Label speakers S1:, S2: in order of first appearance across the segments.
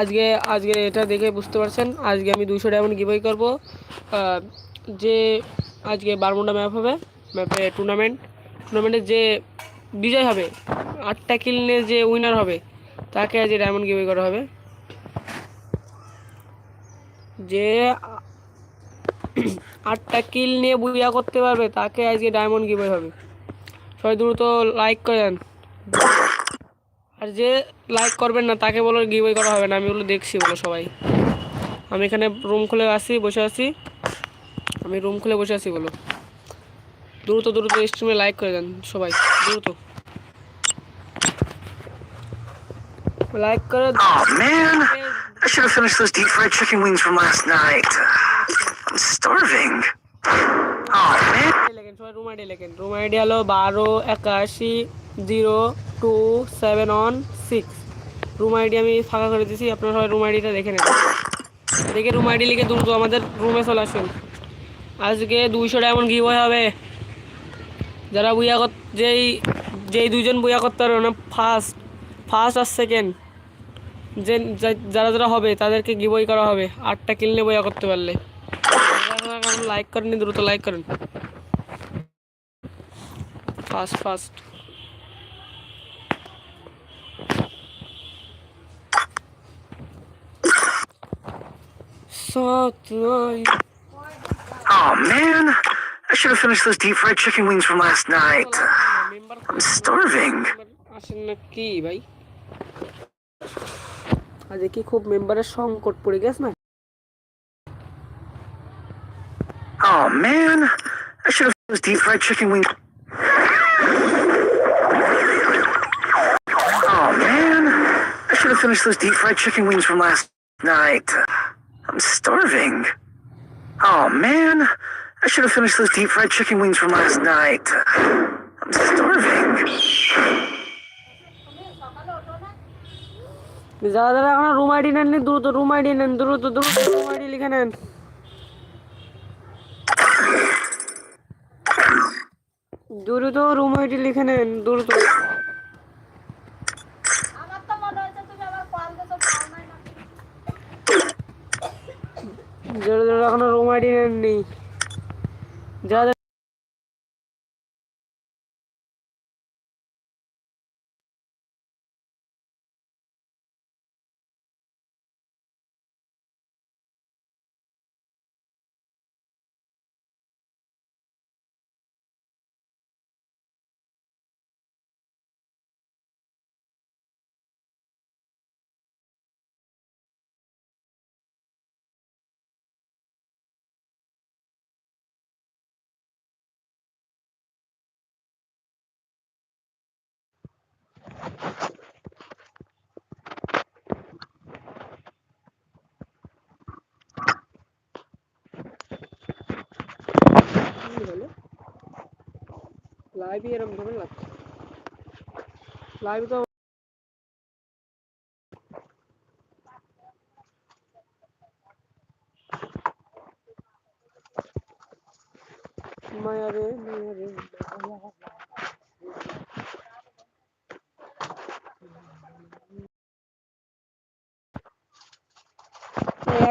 S1: আজকে আজকে এটা দেখে বুঝতে পারছেন, আজকে আমি দুশো ডায়মন্ড গিভওয়ে করব। যে আজকে বারমুন্ডা ম্যাপ হবে ম্যাপে টুর্নামেন্ট টুর্নামেন্টে যে বিজয় হবে, আটটা কিল নিয়ে যে উইনার হবে, তাকে আজকে ডায়মন্ড গিভওয়ে করা হবে। যে আটটা কিল নিয়ে বুইয়া করতে পারবে, তাকে আজকে ডায়মন্ড গিভওয়ে হবে। সবাই দ্রুত লাইক করেন। আর যে লাইক করবেন না তাকে বলো গিভওয়ে করা হবে না আমি ওগুলো দেখছি বলো সবাই আমি এখানে রুম খুলে আসি বসে আছি আমি রুম খুলে বসে আছি বলো দ্রুত দ্রুত স্ট্রিমে লাইক করে দেন সবাই দ্রুত লাইক করে
S2: Oh I should have finished those deep fried chicken wings from last night. I'm starving. Oh man.
S1: Room ID লেখেন রুম আইডি হলো বারো একাশি zero two seven one six room ID আমি ফাঁকা করে দিয়েছি, আপনার সবাই রুম আইডিটা দেখে নেন দেখে রুম আইডি লিখে দ্রুত আমাদের রুমে চলে আসুন। আজকে দুইশো ডায়মন্ড গিভ হবে। যারা বুয়া কর যেই যেই দুইজন বুয়া করতে পারবে না ফার্স্ট ফার্স্ট আর সেকেন্ড যে যারা যারা হবে, তাদেরকে গিবই করা হবে। আটটা কিনলে বইয়া করতে পারলে। লাইক করেন দ্রুত লাইক করেন। First first সাত নয়
S2: Oh man, I should have finished those deep fried chicken wings from last night.
S1: Member
S2: I'm starving.
S1: আসেন না কি ভাই আজ কি খুব মেম্বারের সংকট পড়ে গেছে না
S2: Oh man, I should have finished those deep fried chicken wings. Oh man, I should have finished those deep fried chicken wings from last night. Starving. Oh man, I should have finished those deep fried chicken wings from last night. I'm starving.
S1: যারা যারা এখন room ID নেননি দ্রুত room ID নেন লিখে নেন দ্রুত
S3: আমার তো মনে হচ্ছে তুমি আমার কল দিছো পাও নাই না
S1: যারা যারা এখনও রুম আইডি নেননি যারা যারা- কি হলো লাইভে এরকম ভাবে লাগছে লাইভ তো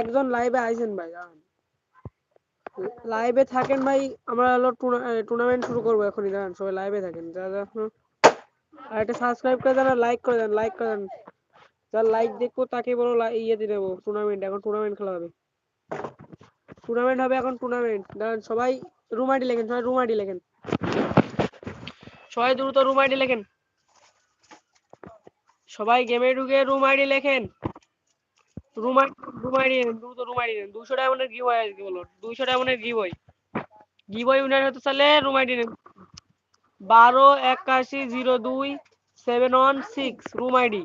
S1: একজন লাইভে আইছেন ভাই দাঁড়ান লাইভে থাকেন ভাই, আমরা হলো টুর্নামেন্ট শুরু করব এখনই দাঁড়ান সবাই লাইভে থাকেন। যারা যারা আর একটা সাবস্ক্রাইব করে দেন আর লাইক করে দেন লাইক করে দেন। যার লাইক দেখব, তাকে বলো ইয়ে দিয়ে দেবো টুর্নামেন্ট এখন টুর্নামেন্ট খেলা হবে। টুর্নামেন্ট হবে এখন টুর্নামেন্ট দাঁড়ান সবাই রুম আইডি লেখেন, সবাই রুম আইডি লেখেন। সবাই দ্রুত রুম আইডি লেখেন। সবাই গেমে ঢুকে রুম আইডি লেখেন। রুম রুম আইডি দ্রুত রুম আইডি নেন। দুশো ডায়মন্ডের গিভ হয় আজকে বলো। দুশো ডায়মন্ডের গিভ হতে চাইলে রুম আইডি নেন। বারো, একাশি, জিরো, দুই seven one six room ID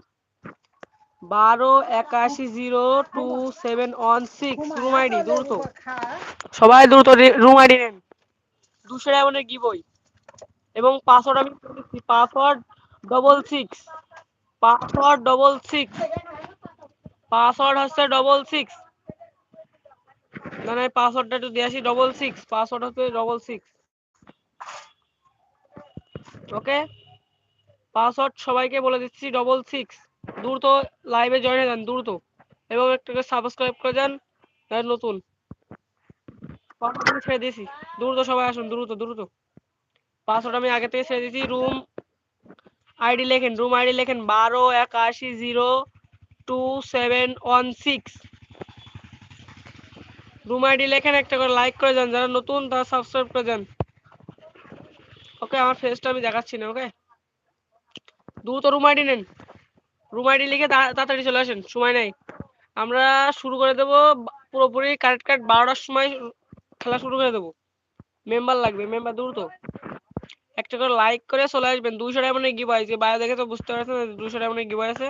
S1: বারো, একাশি, zero two seven one six room ID দ্রুত। সবাই দ্রুত রুম আইডি নেন। দুশো ডায়মন্ডের গিভ হয় এবং পাসওয়ার্ড আমি password double six password double six password হচ্ছে ডবল সিক্স না না পাসওয়ার্ডটা একটু দিয়ে আসি ডবল সিক্স পাসওয়ার্ড হচ্ছে ডবল সিক্স ওকে পাসওয়ার্ড সবাইকে বলে দিচ্ছি ডবল সিক্স দ্রুত লাইভে জয়েন হয়ে যান, দ্রুত। এবং একটা সাবস্ক্রাইব করে যান নতুন। ছেড়ে দিয়েছি। দ্রুত সবাই আসুন, দ্রুত দ্রুত। পাসওয়ার্ড আমি আগে থেকে ছেড়ে দিয়েছি রুম আইডি লেখেন রুম আইডি লেখেন, বারো, একাশি zero two seven one six room ID লেখেন, একটা করে লাইক করে যান, যারা নতুন তারা সাবস্ক্রাইব করে যান। ওকে আমার ফেসটা আমি দেখাচ্ছি না ওকে দ্রুত রুম আইডি নেন। রুম আইডি লিখে তাড়াতাড়ি চলে আসেন, সময় নাই। আমরা শুরু করে দেবো, পুরোপুরি কারেক্ট কারেক্ট বারোটার সময় খেলা শুরু করে দেবো। মেম্বার লাগবে মেম্বার দ্রুত। একটা করে লাইক করে চলে আসবেন। দুইশো টাকা মানে গিভ আছে বাইরে দেখে তো বুঝতে পারছেন দুইশো টাকা মানে গিভ আছে।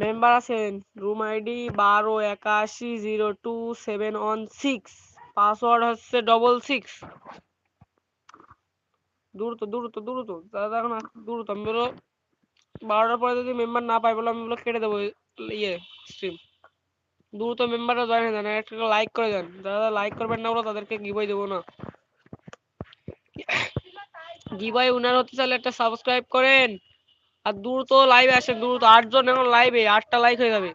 S1: মেম্বার আছেন রুম আইডি বারো একাশি zero two seven one six, password হচ্ছে ডবল সিক্স দ্রুত দ্রুত দ্রুত, দাদা এখন আস- দ্রুত, আমি বলো বারোটার পরে যদি মেম্বার না পাই বলে আমি বলো কেটে দেবো ইয়ে স্ট্রিম দ্রুত মেম্বাররা জয়েন হয়ে যান একটা লাইক করে যান। যারা লাইক করবেন না বলো তাদেরকে গিভওয়ে দেবো না। গিভওয়ে উনার হতে চাইলে একটা সাবস্ক্রাইব করেন। আর দ্রুত লাইভে আসেন, দ্রুত আটজন এখন লাইভে আটটা লাইক হয়ে যাবে।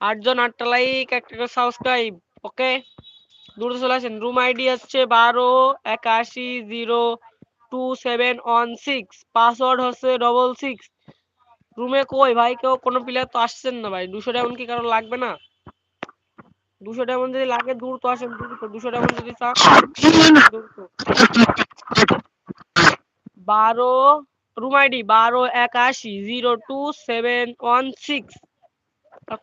S1: আটজন, আটটা লাইক একটা করে সাবস্ক্রাইব ওকে দ্রুত চলে আসেন। রুম আইডি হচ্ছে বারো একাশি zero two seven one six password হচ্ছে ডবল সিক্স রুমে কই ভাই? কেউ, কোনো প্লেয়ার তো আসছেন না ভাই। দুশো ডায়মন্ড কি কারও লাগবে না? দুশো ডায়মন্ড যদি লাগে, দ্রুত আসেন, দ্রুত। দুশো ডায়মন্ড যদি চান বারো রুম আইডি বারো একাশি zero two seven one six.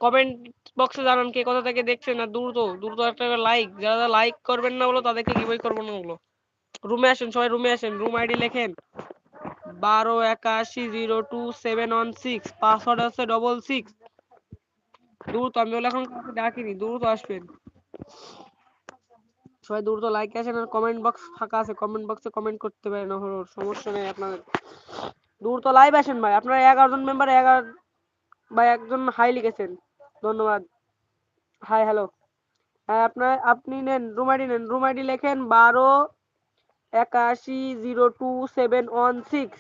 S1: Comment বক্সে জানান কে কোথা থেকে দেখছেন না, দ্রুত দ্রুত একটা লাইক যারা লাইক করবেন না বলো, তাদেরকে গিভওয়ে করব না বলো। রুমে আসেন, সবাই রুমে আসেন। রুম আইডি লেখেন। বারো একাশি zero two seven one six. Password আছে ডবল সিক্স দ্রুত আমি বলে এখন ডাকিনি, দ্রুত আসবেন। সবাই দ্রুত লাইক আসেন আর কমেন্ট বক্স ফাঁকা আছে কমেন্ট বক্সে কমেন্ট করতে পারেন হলো সমস্যা নেই আপনাদের। দ্রুত লাইভ আসেন ভাই, আপনারা এগারো জন মেম্বার এগারো ভাই একজন হাই লিখেছেন। ধন্যবাদ। হাই হ্যালো হ্যাঁ আপনার, আপনি নেন রুম আইডি নেন। রুম আইডি লেখেন বারো একাশি zero two seven one six.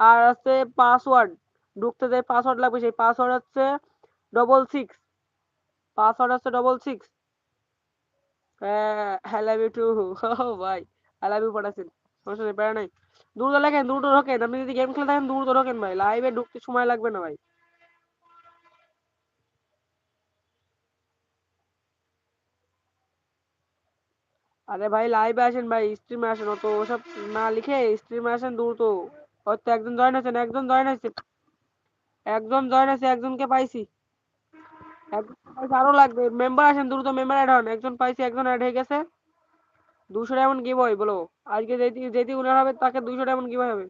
S1: আর আছে পাসওয়ার্ড ঢুকতে যে পাসওয়ার্ড লাগবে সেই পাসওয়ার্ড হচ্ছে ডবল সিক্স পাসওয়ার্ড হচ্ছে ডবল সিক্স হ্যাঁ ইউ টু ভাই। খেলে লাইভে ঢুকতে আরে ভাই লাইভে আসেন ভাই স্ট্রিমে আসেন। অত ওসব না লিখে স্ট্রিমে আসেন দূর দ্রুত হয়তো একজন জয়েন আছেন একজন জয়েন আছে একজন জয়েন আছে একজনকে পাইছি, আরও লাগবে। মেম্বার আসেন, দ্রুত মেম্বার অ্যাড হন। একজন পাইছি, একজন অ্যাড হয়ে গেছে। দুশো ডায়মন্ড গিভ হয় বলো। আজকে যেটি যেটি উনার হবে, তাকে দুশো ডায়মন্ড গিভ হবে।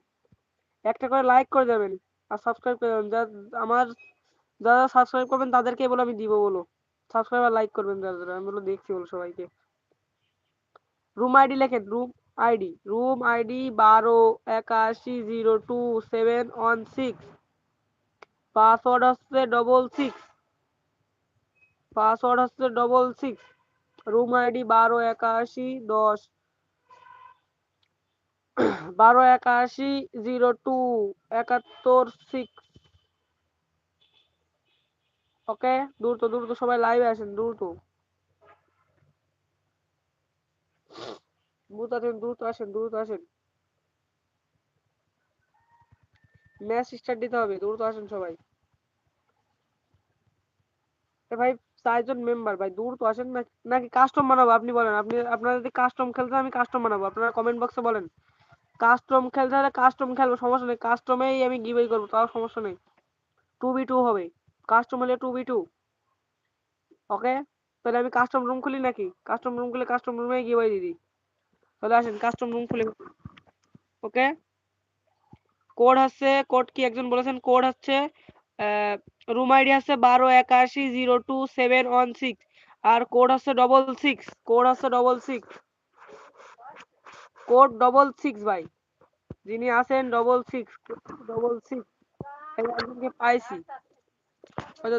S1: একটা করে লাইক করে দেবেন আর সাবস্ক্রাইব করে দেবেন। যা আমার যারা সাবস্ক্রাইব করবেন তাদেরকে বলে, আমি দিব বলো। সাবস্ক্রাইব আর লাইক করবেন যারা যারা। আমি বলো, দেখছি বলো সবাইকে। রুম আইডি লেখেন। রুম আইডি রুম আইডি বারো, একাশি zero two seven one six password হচ্ছে ডবল সিক্স পাসওয়ার্ড হচ্ছে ডবল সিক্স রুম আইডি বারো একাশি দশ, বারো একাশি জিরো টু একাত্তর সিক্স ওকে দ্রুত দ্রুত সবাই লাইভে আসেন, দ্রুত। দ্রুত আসেন দ্রুত আসেন দ্রুত আসেন। ম্যাচ স্টার্ট দিতে হবে, দ্রুত আসেন সবাই। ভাই চারজন মেম্বার ভাই দ্রুত আসেন না, নাকি কাস্টম বানাবো আপনি বলেন। আপনি, আপনারা যদি কাস্টম খেলতে আমি কাস্টম বানাবো। আপনারা কমেন্ট বক্সে বলেন। কাস্টম খেলতে হলে কাস্টম খেলব, সমস্যা নেই। কাস্টমেই আমি গিভওয়ে করব, তাও সমস্যা নেই। টু বি টু হবে। কাস্টম হলে টু বি টু ওকে তাহলে আমি কাস্টম রুম খুলি নাকি? কাস্টম রুম খুলে কাস্টম রুমে গিভওয়ে দিয়ে দিই। তাহলে আসেন কাস্টম রুম খুলে। ওকে কোড হচ্ছে কোড কি একজন বলেছেন? কোড হচ্ছে রুম আইডি হচ্ছে বারো, একাশি zero two seven one six আর কোড হচ্ছে ডবল সিক্স কোড হচ্ছে double six code double six ভাই। যিনি আছেন ডবল সিক্স ডবল সিক্স একজনকে পাইছি।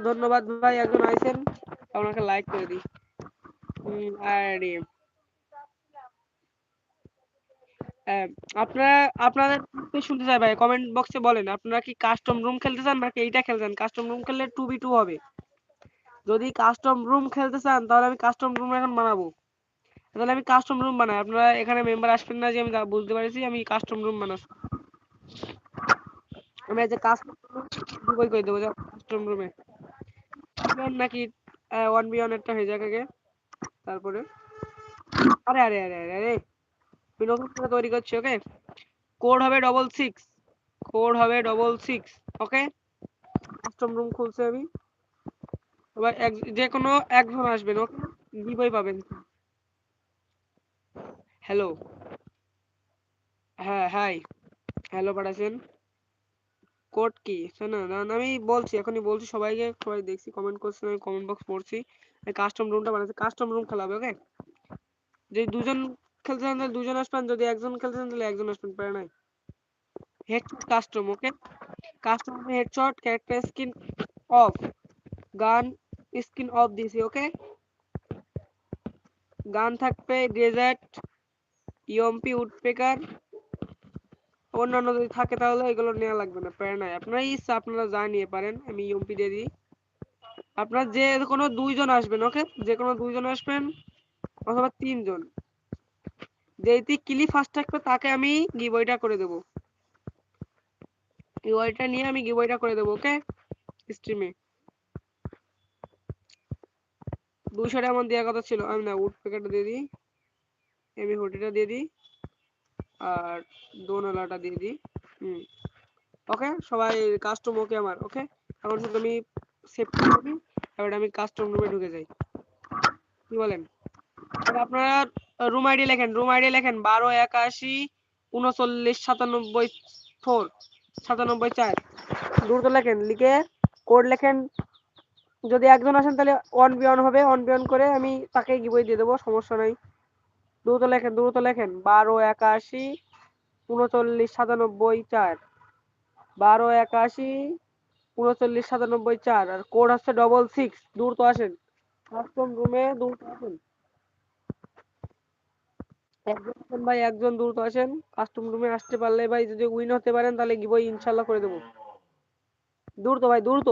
S1: ধন্যবাদ ভাই, একজন আইছেন। আপনাকে লাইক করে দিই। হুম আহ, আপনারা আপনাদের শুনতে চাই ভাই? কমেন্ট বক্সে বলেন আপনারা কি কাস্টম রুম খেলতে চান নাকি এইটা খেলতে চান? কাস্টম রুম খেললে টু বি টু হবে। যদি কাস্টম রুম খেলতে চান তাহলে আমি কাস্টম রুম এখন বানাবো। তাহলে আমি কাস্টম রুম বানাই। আপনারা এখানে মেম্বার আসবেন না যে আমি বুঝতে পারছি আমি কাস্টম রুম বানাচ্ছি। আমি যে কাস্টম রুম করে দেবো কাস্টম রুমে নাকি ওয়ান বি ওয়ান একটা হয়ে যাক আগে। তারপরে। আরে আরে আরে আরে আরে তৈরি করছি ওকে কোড হবে ডবল সিক্স কোড হবে double six okay custom room খুলছি আমি। এবার যে কোনো একজন আসবেন ওকে পাবেন। হ্যালো হ্যাঁ হাই হ্যালো পাঠাচ্ছেন কোড কি? শোনো, না আমি বলছি, এখনই বলছি, সবাইকে, সবাই দেখছি কমেন্ট করছেন আমি কমেন্ট বক্স পড়ছি। কাস্টম রুমটা বানাচ্ছি কাস্টম রুম খেলা হবে ওকে যে দুজন খেলতে চান তাহলে দুজন আসবেন, যদি একজন খেলতে চান তাহলে একজন আসবেন, পারে নাই। Headshot custom okay custom headshot character skin off gun skin off দিছি ওকে গান থাকবে ডেজার্ট ইয়ম্পি উডপেকার অন্যান্য যদি থাকে তাহলে এগুলো নেওয়া লাগবে না প্যারা নাই। আপনারা ইচ্ছা, আপনারা যা নিয়ে পারেন, আমি ইয়ম্পি দিয়ে দিই। আপনার যে কোনো দুইজন আসবেন ওকে যে কোনো দুইজন আসবেন, অথবা তিনজন। ক্লি ফার্স্ট থাকবে, তাকে আমি গিভওয়েটা করে দেবো। গিভওয়েটা নিয়ে আমি গিভওয়েটা করে দেবো ওকে স্ট্রিমে দেওয়ার কথা ছিল। আমি না উড প্যাকেটটা দিয়ে দিই। আমি হুডিটা দিয়ে দিই। আর দোনালাটা দিয়ে দিই। হুম। ওকে সবাই কাস্টম ওকে আমার ওকে এখন শুধু আমি সেভ এবার আমি কাস্টম রুমে ঢুকে যাই। কি বলেন? আপনারা রুম আইডি লেখেন রুম আইডি লেখেন বারো, একাশি, উনচল্লিশ, সাতানব্বই, ফোর, সাতানব্বই, চার। দ্রুত লেখেন, লিখে কোড লেখেন, যদি একজন আসেন তাহলে ওয়ান বি ওয়ান হবে ওয়ান বি ওয়ান করে আমি তাকে গিবই দিয়ে দেবো, সমস্যা নাই। দ্রুত লেখেন দ্রুত লেখেন, বারো, একাশি, উনচল্লিশ, সাতানব্বই, চার। বারো, একাশি, উনচল্লিশ, সাতানব্বই, চার। আর কোড হচ্ছে ডবল সিক্স দ্রুত আসেন। কাস্টম রুমে দ্রুত আসেন। একজন ভাই, একজন দ্রুত আসেন। কাস্টম রুমে আসতে পারলে ভাই যদি উইন হতে পারেন, তাহলে গিবই ইনশাল্লাহ করে দেবো। দ্রুত ভাই, দ্রুত।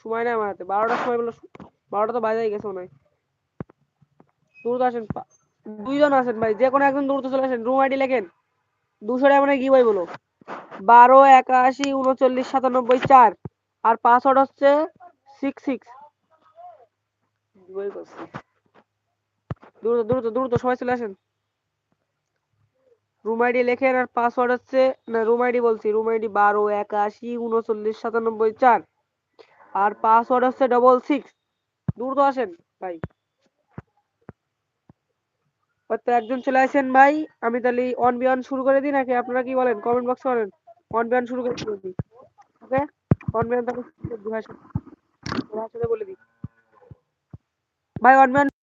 S1: সময় নেই আমার হাতে। বারোটার সময় বলো বারোটা তো বাজাই গেছে মনে হয়। দ্রুত আসেন দুইজন আসেন ভাই, যে কোনো একজন দ্রুত চলে আসেন। রুম আইডি লেখেন। দুশো টাকা মানে ভাই বলো। বারো, একাশি, উনচল্লিশ, সাতানব্বই, চার। আর পাসওয়ার্ড হচ্ছে সিক্স সিক্স দ্রুত দ্রুত দ্রুত সবাই চলে আসেন। রুম আইডি লেখেন আর পাসওয়ার্ড হচ্ছে, না রুম আইডি বলছি রুম আইডি বারো, একাশি, উনচল্লিশ, সাতানব্বই, চার। আর পাসওয়ার্ড হচ্ছে ডবল সিক্স দ্রুত আসেন, ভাই। তো একজন চলে আসেন, ভাই। আমি তাহলে ওয়ান বি ওয়ান শুরু করে দিই নাকি? আপনারা কি বলেন? কমেন্ট বক্সে বলেন। ওয়ান বি ওয়ান শুরু করে দিই। ওকে ওয়ান বি ওয়ান তাহলে ভাই সাথে দু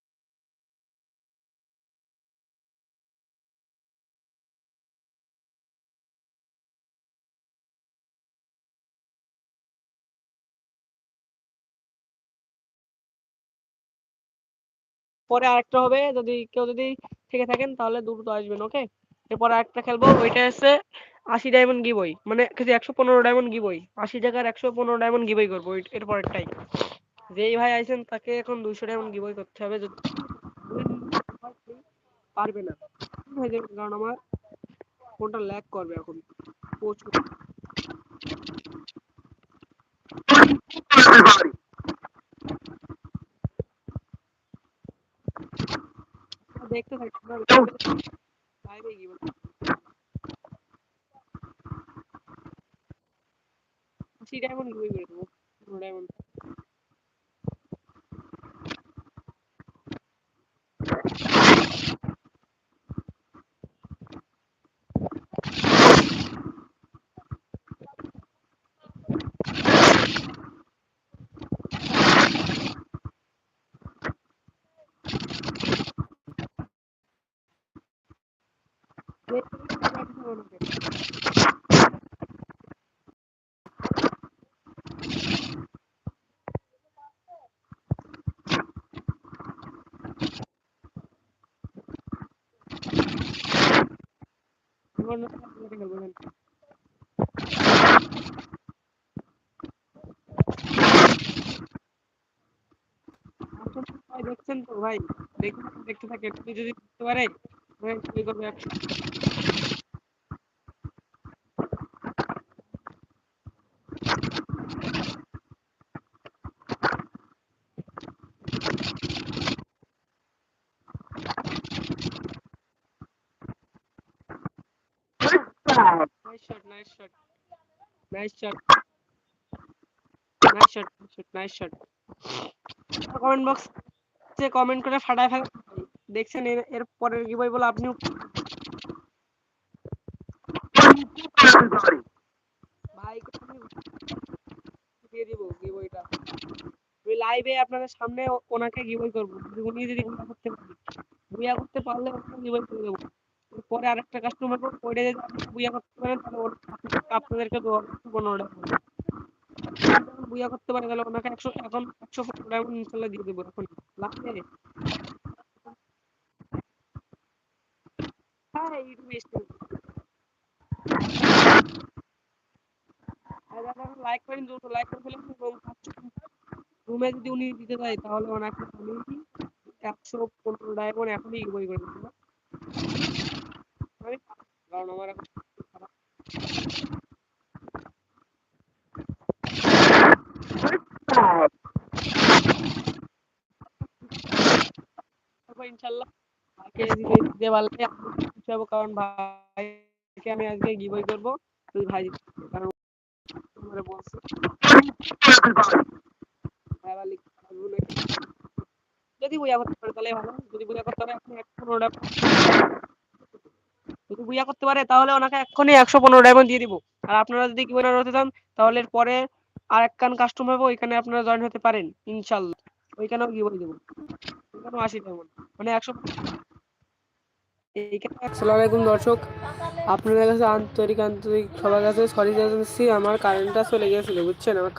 S1: পরে আরেকটা হবে, যদি কেউ যদি থেকে থাকেন তাহলে দ্রুত আসবেন ওকে এরপর আরেকটা খেলব, ওইটা হচ্ছে আশি ডায়মন্ড গিবই মানে কিছু একশো পনেরো ডায়মন্ড গিবই আশি টাকার একশো পনেরো ডায়মন্ড গিবই করব এরপর একটাই। যেই ভাই আইছেন তাকে এখন দুইশো ডায়মন্ড গিবই করতে হবে পারবে না। কারণ আমার ফোনটা ল্যাগ করবে এখন, প্রচুর।
S2: Everybody.
S1: দেখতে থাকি লাইভে গিয়ে আশি ডায়মন্ড গিবই করে দেবো দেখছেন তো ভাই দেখুন দেখতে থাকেন। যদি দেখতে পারে পারে ভাই কি করবে একশো Nice shot, nice shot. Nice shot. Nice shot, nice shot, nice shot. Comment box যে কমেন্ট করে ফাটায় ফেলে দেখছেন, এর পরের কি বলে বইটা। লাইভে সামনে ওনাকে বুয়া করতে পারলে পরে আরেকটা কাস্টমার আপনি করতে পারেন, তাহলে আপনাদেরকে বুয়া করতে তাহলে ওনাকে একশো, এখন একশো দিয়ে দেবো হ্যাঁ লাইক করেন, দ্রুত লাইক করে ফেলেন। এবং রুমে যদি উনি দিতে চায়, তাহলে ওনাকে আমি একশো পনেরো টাকা এখনই বই করে আমি কারণ আমার এখন ইনশাল্লাহ হব কারণ ভাইকে আমি আজকে গিবই করব। তুই ভাই কারণ তোমারে বলছে। যদি করতে পারে তাহলে ভালো। যদি করতে পারে এখন একশো যদি করতে পারে তাহলে ওনাকে এক্ষুনি একশো পনেরো ডায়মন্ড দিয়ে দিব। আর আপনারা যদি কি হতে চান, তাহলে পরে আর একখান কাস্টম হবে, ওইখানে আপনারা জয়েন হতে পারেন, ইনশাল্লাহ। ওইখানেও বলে দেবো। ওইখানেও আশি ডায়মন্ড মানে একশো আসসালামু আলাইকুম দর্শক। আপনাদের কাছে আন্তরিক আন্তরিক সবার কাছে সরি জানাচ্ছি, আমার কারেন্টটা চলে গিয়েছিল, বুঝছেন? আমার